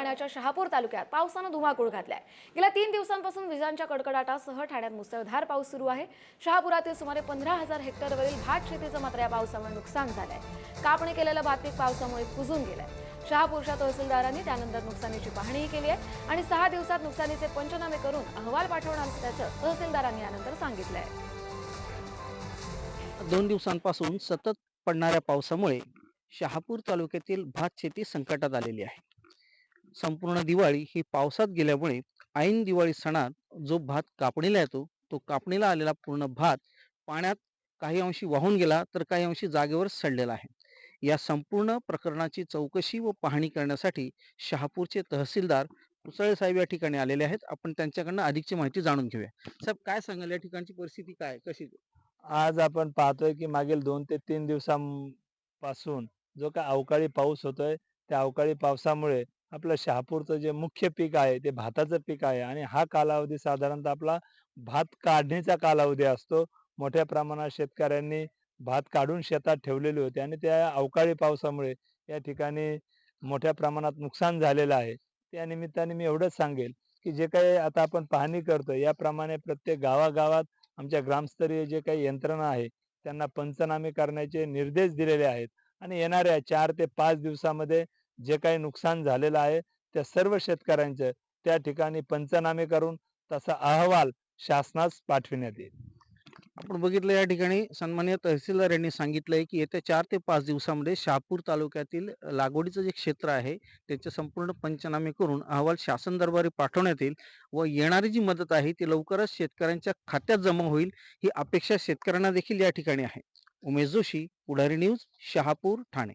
ठाण्याच्या शहापूर तालुक्यात पावसानं धुमाकूळ घातलाय. गेल्या तीन दिवसांपासून विजांच्या कडकडाटासह ठाण्यात मुसळधार पाऊस सुरू आहे. शहापुरातील सुमारे पंधरा हजार हेक्टरवरील भात शेतीचं मात्र या पावसामुळे नुकसान झालंय. कापणी केलेलं भात पीक पावसामुळे कुजून गेलंय. शहापूरच्या तहसीलदारांनी त्यानंतर नुकसानीची पाहणीही केली आहे आणि सहा दिवसात नुकसानीचे पंचनामे करून अहवाल पाठवणार असल्याचं तहसीलदारांनी यानंतर सांगितलंय. दोन दिवसांपासून सतत पडणाऱ्या पावसामुळे शहापूर तालुक्यातील भात शेती संकटात आलेली आहे. संपूर्ण दिवाळी ही पावसात गेल्यामुळे ऐन दिवाळी सणात जो भात कापणीला येतो तो कापणीला आलेला पूर्ण भात पाण्यात काही अंशी वाहून गेला तर काही अंशी जागेवर सडलेला आहे. या संपूर्ण प्रकरणाची चौकशी व पाहणी करण्यासाठी शहापूरचे तहसीलदार पुसळे साहेब या ठिकाणी आलेले आहेत. आपण त्यांच्याकडनं अधिकची माहिती जाणून घेऊया. साहेब काय सांगाल? या ठिकाणची परिस्थिती काय? कशी? आज आपण पाहतोय की मागील दोन ते तीन दिवसांपासून जो काय अवकाळी पाऊस होतोय त्या अवकाळी पावसामुळे आपलं शहापूरचं जे मुख्य पीक आहे ते भाताचं पीक आहे आणि हा कालावधी साधारणतः आपला भात काढणीचा कालावधी असतो. मोठ्या प्रमाणात शेतकऱ्यांनी भात काढून शेतात ठेवलेले होते आणि त्या अवकाळी पावसामुळे या ठिकाणी मोठ्या प्रमाणात नुकसान झालेलं आहे. त्या निमित्ताने मी एवढंच सांगेल की जे काही आता आपण पाहणी करतो याप्रमाणे प्रत्येक गावागावात आमच्या ग्रामस्तरीय जे काही यंत्रणा आहे त्यांना पंचनामे करण्याचे निर्देश दिलेले आहेत आणि येणाऱ्या चार ते पाच दिवसामध्ये जे काही नुकसान झालेलं आहे त्या सर्व शेतकऱ्यांचे त्या ठिकाणी पंचनामे करून तसा अहवाल शासनास पाठविण्यात येईल. आपण बघितलं या ठिकाणी सन्मान्य तहसीलदार यांनी सांगितलंय की येत्या चार ते पाच दिवसामध्ये शहापूर तालुक्यातील लागवडीचं जे क्षेत्र आहे त्याचे संपूर्ण पंचनामे करून अहवाल शासन दरबारी पाठवण्यात येईल व येणारी जी मदत आहे ती लवकरच शेतकऱ्यांच्या खात्यात जमा होईल ही अपेक्षा शेतकऱ्यांना देखील या ठिकाणी आहे. उमेश जोशी पुढारी न्यूज शहापूर ठाणे.